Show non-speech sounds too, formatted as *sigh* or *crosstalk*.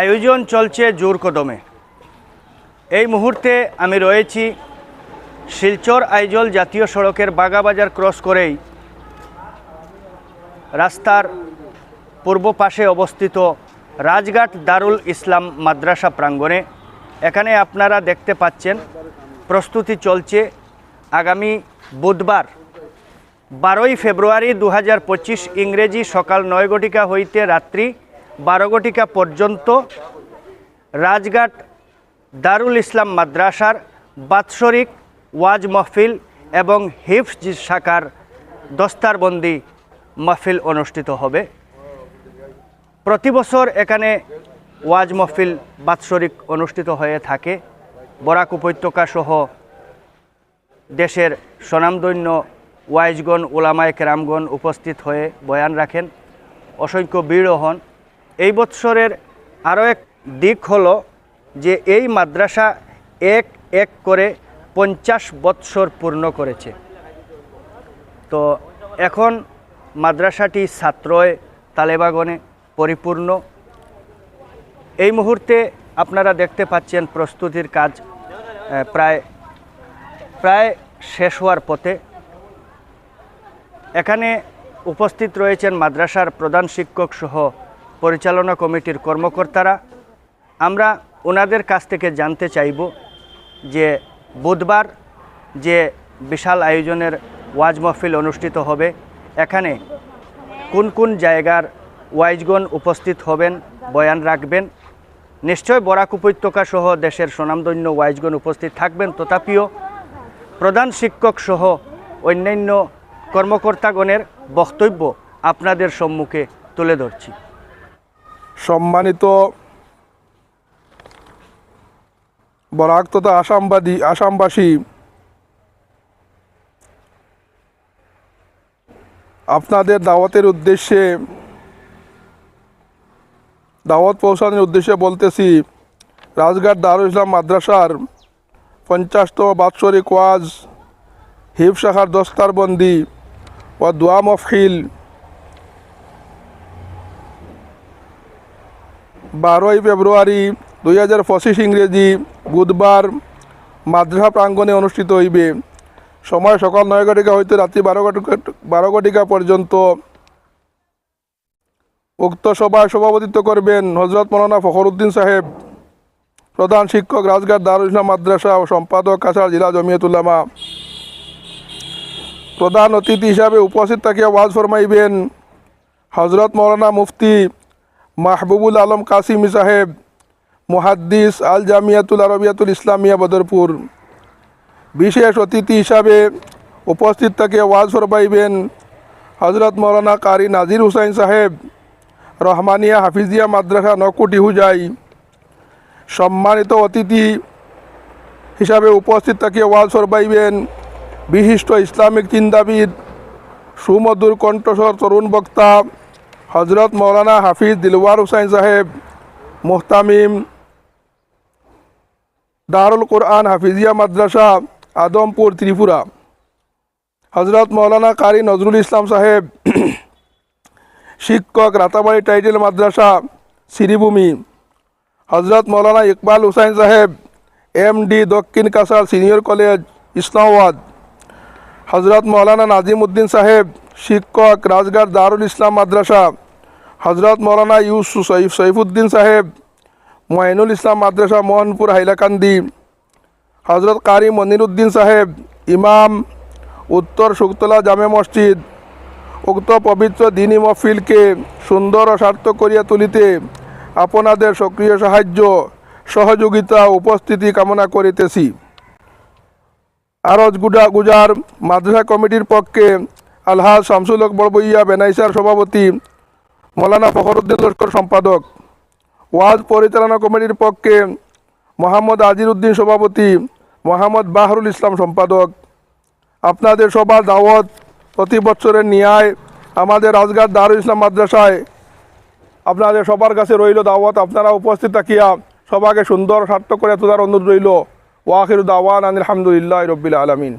আয়োজন চলছে জোর কদমে। এই মুহূর্তে আমি রয়েছি শিলচর আইজল জাতীয় সড়কের বাগাবাজার ক্রস করেই রাস্তার পূর্ব পাশে অবস্থিত রাজঘাট দারুল ইসলাম মাদ্রাসা প্রাঙ্গণে। এখানে আপনারা দেখতে পাচ্ছেন, প্রস্তুতি চলছে আগামী বুধবার, বারোই ফেব্রুয়ারি দু হাজার পঁচিশ ইংরেজি সকাল নয় ঘটিকা হইতে রাত্রি বারো ঘটিকা পর্যন্ত রাজঘাট দারুল ইসলাম মাদ্রাসার বাৎসরিক ওয়াজ মহফিল এবং হিফজ শাখার দস্তারবন্দি মাহফিল অনুষ্ঠিত হবে। প্রতি বছর এখানে ওয়াজ মহফিল বাৎসরিক অনুষ্ঠিত হয়ে থাকে। বরাক উপত্যকা সহ দেশের স্বনামধন্য ওয়াইজগণ ওলামায় কেরামগণ উপস্থিত হয়ে বয়ান রাখেন। অসংখ্য ভিড়ও হন। এই বৎসরের আরও এক দিক হলো যে এই মাদ্রাসা এক এক করে পঞ্চাশ বৎসর পূর্ণ করেছে। তো এখন মাদ্রাসাটি ছাত্রয় তালেবাগনে পরিপূর্ণ। এই মুহূর্তে আপনারা দেখতে পাচ্ছেন প্রস্তুতির কাজ প্রায় প্রায় শেষ হওয়ার পথে। এখানে উপস্থিত রয়েছেন মাদ্রাসার প্রধান শিক্ষক সহ পরিচালনা কমিটির কর্মকর্তারা, আমরা ওনাদের কাছ থেকে জানতে চাইব যে বুধবার যে বিশাল আয়োজনের ওয়াজ মহফিল অনুষ্ঠিত হবে, এখানে কোন কোন জায়গার ওয়াইজগণ উপস্থিত হবেন বয়ান রাখবেন। নিশ্চয় বরাক উপত্যকা সহ দেশের স্বনামধন্য ওয়াইজগণ উপস্থিত থাকবেন, তথাপিও প্রধান শিক্ষক সহ অন্যান্য কর্মকর্তাগণের বক্তব্য আপনাদের সম্মুখে তুলে ধরছি। সম্মানিত বরাক তথা আসামবাদী, আসামবাসী, আপনাদের দাওয়াতের উদ্দেশ্যে, দাওয়াত পৌঁছানোর উদ্দেশ্যে বলতেছি, রাজঘাট দারুল ইসলাম মাদ্রাসার পঞ্চাশতম বাৎসরিক ওয়াজ হিফ শাখার দস্তারবন্দি ও দোয়া মফিল বারোই ফেব্রুয়ারি দুই হাজার পঁচিশ ইংরেজি বুধবার মাদ্রাসা প্রাঙ্গণে অনুষ্ঠিত হইবে। সময় সকাল নয় ঘটিকা হইতে রাত্রি বারো বারো ঘটিকা পর্যন্ত উক্ত সভায় সভাপতিত্ব করবেন হজরত মৌলানা ফখরুদ্দিন সাহেব, প্রধান শিক্ষক রাজঘাট দারুল ইসলাম মাদ্রাসা ও সম্পাদক কাছাড় জেলা জমিয়তুল্লামা প্রধান অতিথি হিসাবে উপস্থিত থাকিয়া ওয়াজ ফরমাইবেন হজরত মৌলানা মুফতি মাহবুবুল আলম কাসিমি সাহেব, মুহাদ্দিস আল জামিয়াতুল আরবিয়াতুল ইসলামিয়া বদরপুর। বিশেষ অতিথি হিসাবে উপস্থিত থেকে ওয়াজ ফরমাইবেন হজরত মৌলানা কারি নাজির হুসাইন সাহেব, রহমানিয়া হাফিজিয়া মাদ্রাসা নকুটি হুজাই। সম্মানিত অতিথি হিসাবে উপস্থিত থেকে ওয়াজ ফরমাইবেন বিশিষ্ট ইসলামিক চিন্তাবিদ সুমধুর কণ্ঠস্বর তরুণ বক্তা হজরত মৌলানা হাফিজ দিলওয়ার হুসাইন সাহেব, মোহতামিম দারুল কোরআন হাফিজিয়া মাদ্রাসা, আদমপুর, ত্রিপুরা। হজরত মৌলানা কারি নজরুল ইসলাম সাহেব, *clears throat* শিক্ষক, রাতাবাড়ি টাইটেল মাদ্রাসা, শ্রীভূমি। হজরত মৌলানা ইকবাল হুসাইন সাহেব এম ডি দক্ষিণ কাসার সিনিয়র কলেজ, ইসলামাবাদ। হজরত মৌলানা নাজিম উদ্দিন সাহেব, শিক্ষক রাজঘাট দারুল ইসলাম মাদ্রাসা হজরত মৌলানা ইউসু সৈফ সৈফুদ্দিন সাহেব মঈনুল ইসলাম মাদ্রাসা, মোহনপুর, হাইলাকান্দি। হজরত কারি মনিরুদ্দিন সাহেব, ইমাম, উত্তর শুকতলা জামে মসজিদ। উক্ত পবিত্র দিনী মহফিলকে সুন্দর ও সার্থক করিয়া তুলিতে আপনাদের সক্রিয় সাহায্য, সহযোগিতা, উপস্থিতি কামনা করিতেছি। আরজ গুডা গুজার মাদ্রাসা কমিটির পক্ষে আলহাজ শামসুলক বড়বইয়া বেনাইসার সভাপতি মৌলানা ফখরুদ্দিন লস্কর সম্পাদক। ওয়াজ পরিচালনা কমিটির পক্ষে মোহাম্মদ আজির উদ্দিন সভাপতি মোহাম্মদ বাহরুল ইসলাম সম্পাদক। আপনাদের সবার দাওয়াত প্রতি বছরের ন্যায় আমাদের রাজঘাট দারুল ইসলাম মাদ্রাসায়। আপনাদের সবার কাছে রইল দাওয়াত, আপনারা উপস্থিত থাকিয়া সবাকে সুন্দর সার্থক করে তোলার অনুরোধ রইল। ওয়াখির দাওয়ান আলহামদুলিল্লাহ রবিল আলমিন।